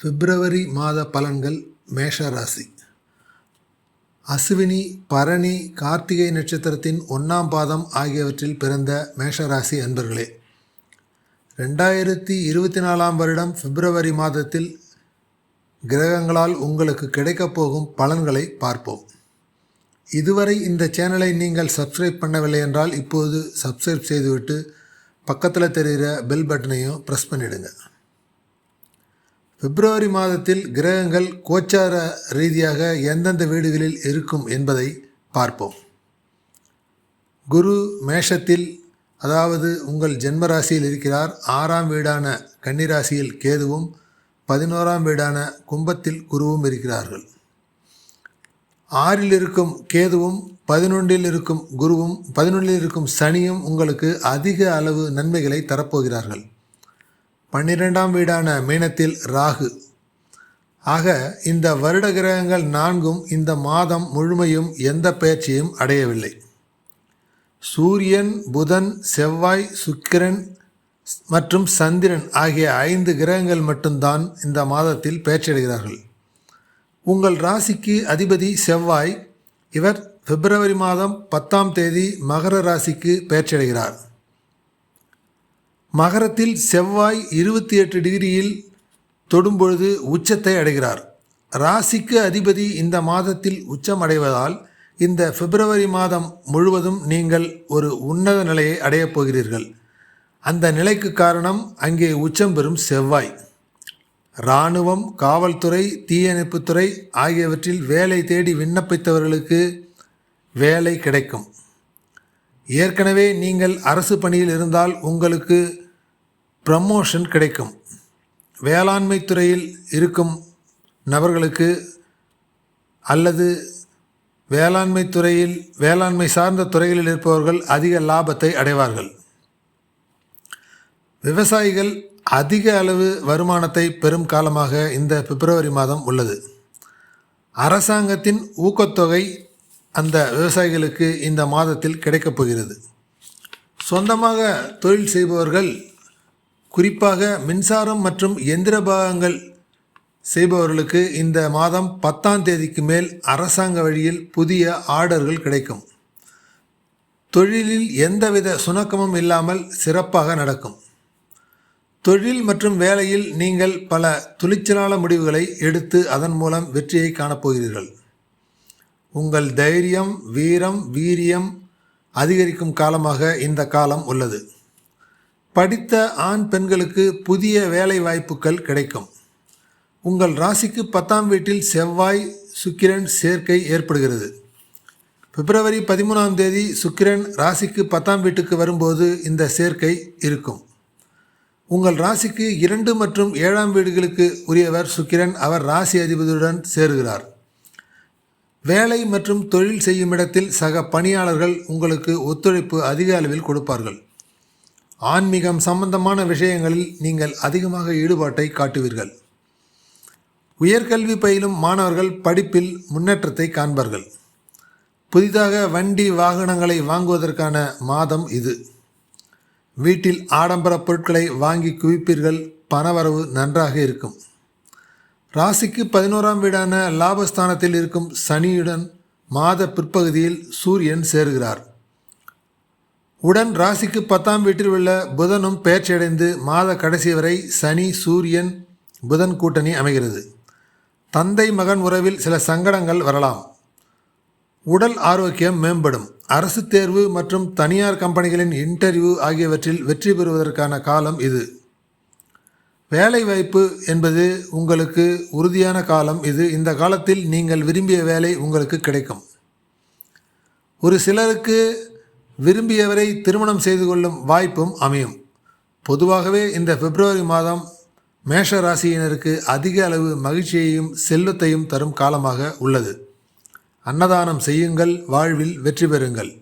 பிப்ரவரி மாத பலன்கள் மேஷ ராசி அசுவினி பரணி கார்த்திகை நட்சத்திரத்தின் ஒன்றாம் பாதம் ஆகியவற்றில் பிறந்த மேஷராசி அன்பர்களே ரெண்டாயிரத்தி இருபத்தி நாலாம் வருடம் பிப்ரவரி மாதத்தில் கிரகங்களால் உங்களுக்கு கிடைக்கப் போகும் பலன்களை பார்ப்போம். இதுவரை இந்த சேனலை நீங்கள் சப்ஸ்கிரைப் பண்ணவில்லை என்றால் இப்போது சப்ஸ்கிரைப் செய்துவிட்டு பக்கத்தில் தெரிகிற பெல் பட்டனையும் ப்ரெஸ் பண்ணிவிடுங்க பிப்ரவரி மாதத்தில் கிரகங்கள் கோச்சார ரீதியாக எந்தெந்த வீடுகளில் இருக்கும் என்பதை பார்ப்போம். குரு மேஷத்தில் அதாவது உங்கள் ஜென்ம ராசியில் இருக்கிறார் ஆறாம் வீடான கன்னிராசியில் கேதுவும் பதினோராம் வீடான கும்பத்தில் குருவும் இருக்கிறார்கள். ஆறில் இருக்கும் கேதுவும் பதினொன்றில் இருக்கும் குருவும் பதினொன்றில் இருக்கும் சனியும் உங்களுக்கு அதிக அளவு நன்மைகளை தரப்போகிறார்கள். பன்னிரெண்டாம் வீடான மீனத்தில் ராகு. ஆக இந்த வருட கிரகங்கள் நான்கும் இந்த மாதம் முழுமையும் எந்த பயிற்சியும் அடையவில்லை. சூரியன் புதன் செவ்வாய் சுக்கிரன் மற்றும் சந்திரன் ஆகிய ஐந்து கிரகங்கள் மட்டும்தான் இந்த மாதத்தில் பெயர்ச்சியடைகிறார்கள் உங்கள் ராசிக்கு அதிபதி செவ்வாய் இவர் பிப்ரவரி மாதம் பத்தாம் தேதி மகர ராசிக்கு பெயர்ச்சியடைகிறார் மகரத்தில் செவ்வாய் இருபத்தி எட்டு டிகிரியில் தொடும்பொழுது உச்சத்தை அடைகிறார். ராசிக்கு அதிபதி இந்த மாதத்தில் உச்சம் அடைவதால் இந்த பிப்ரவரி மாதம் முழுவதும் நீங்கள் ஒரு உன்னத நிலையை அடையப் போகிறீர்கள். அந்த நிலைக்கு காரணம் அங்கே உச்சம் பெறும் செவ்வாய். இராணுவம் காவல்துறை தீயணைப்புத்துறை ஆகியவற்றில் வேலை தேடி விண்ணப்பித்தவர்களுக்கு வேலை கிடைக்கும். ஏற்கனவே நீங்கள் அரசு பணியில் இருந்தால் உங்களுக்கு ப்ரமோஷன் கிடைக்கும். வேளாண்மை துறையில் இருக்கும் நபர்களுக்கு அல்லது வேளாண்மை துறையில் வேளாண்மை சார்ந்த துறைகளில் இருப்பவர்கள் அதிக லாபத்தை அடைவார்கள். விவசாயிகள் அதிக அளவு வருமானத்தை பெறும் காலமாக இந்த பிப்ரவரி மாதம் உள்ளது. அரசாங்கத்தின் ஊக்கத்தொகை அந்த விவசாயிகளுக்கு இந்த மாதத்தில் கிடைக்கப் போகிறது. சொந்தமாக தொழில் செய்பவர்கள் குறிப்பாக மின்சாரம் மற்றும் எந்திர பாகங்கள் செய்பவர்களுக்கு இந்த மாதம் பத்தாம் தேதிக்கு மேல் அரசாங்க வழியில் புதிய ஆர்டர்கள் கிடைக்கும். தொழிலில் எந்தவித சுணக்கமும் இல்லாமல் சிறப்பாக நடக்கும். தொழில் மற்றும் வேலையில் நீங்கள் பல துணிச்சலான முடிவுகளை எடுத்து அதன் மூலம் வெற்றியை காணப்போகிறீர்கள் உங்கள் தைரியம் வீரம் வீரியம் அதிகரிக்கும் காலமாக இந்த காலம் உள்ளது. படித்த ஆண் பெண்களுக்கு புதிய வேலை வாய்ப்புகள் கிடைக்கும். உங்கள் ராசிக்கு பத்தாம் வீட்டில் செவ்வாய் சுக்கிரன் சேர்க்கை ஏற்படுகிறது. பிப்ரவரி பதிமூணாம் தேதி சுக்கிரன் ராசிக்கு பத்தாம் வீட்டுக்கு வரும்போது இந்த சேர்க்கை இருக்கும். உங்கள் ராசிக்கு இரண்டு மற்றும் ஏழாம் வீடுகளுக்கு உரியவர் சுக்கிரன். அவர் ராசி அதிபதியுடன் சேருகிறார். வேலை மற்றும் தொழில் செய்யும் இடத்தில் சக பணியாளர்கள் உங்களுக்கு ஒத்துழைப்பு அதிக அளவில் கொடுப்பார்கள். ஆன்மீகம் சம்பந்தமான விஷயங்களில் நீங்கள் அதிகமாக ஈடுபாட்டை காட்டுவீர்கள். உயர்கல்வி பயிலும் மாணவர்கள் படிப்பில் முன்னேற்றத்தை காண்பார்கள். புதிதாக வண்டி வாகனங்களை வாங்குவதற்கான மாதம் இது. வீட்டில் ஆடம்பர பொருட்களை வாங்கி குவிப்பீர்கள். பணவரவு நன்றாக இருக்கும். ராசிக்கு பதினோராம் வீடான லாபஸ்தானத்தில் இருக்கும் சனியுடன் மாத பிற்பகுதியில் சூரியன் சேருகிறார். உடன் ராசிக்கு பத்தாம் வீட்டில் உள்ள புதனும் பெயர்ச்சியடைந்து மாத கடைசி வரை சனி சூரியன் புதன் கூட்டணி அமைகிறது. தந்தை மகன் உறவில் சில சங்கடங்கள் வரலாம். உடல் ஆரோக்கியம் மேம்படும். அரசு தேர்வு மற்றும் தனியார் கம்பெனிகளின் இன்டர்வியூ ஆகியவற்றில் வெற்றி பெறுவதற்கான காலம் இது. வேலை வாய்ப்பு என்பது உங்களுக்கு உறுதியான காலம். இது இந்த காலத்தில் நீங்கள் விரும்பிய வேலை உங்களுக்கு கிடைக்கும். ஒரு சிலருக்கு விரும்பியவரை திருமணம் செய்து கொள்ளும் வாய்ப்பும் அமையும். பொதுவாகவே இந்த பிப்ரவரி மாதம் மேஷ ராசியினருக்கு அதிக அளவு மகிழ்ச்சியையும் செல்வத்தையும் தரும் காலமாக உள்ளது. அன்னதானம் செய்யுங்கள் வாழ்வில் வெற்றி பெறுங்கள்.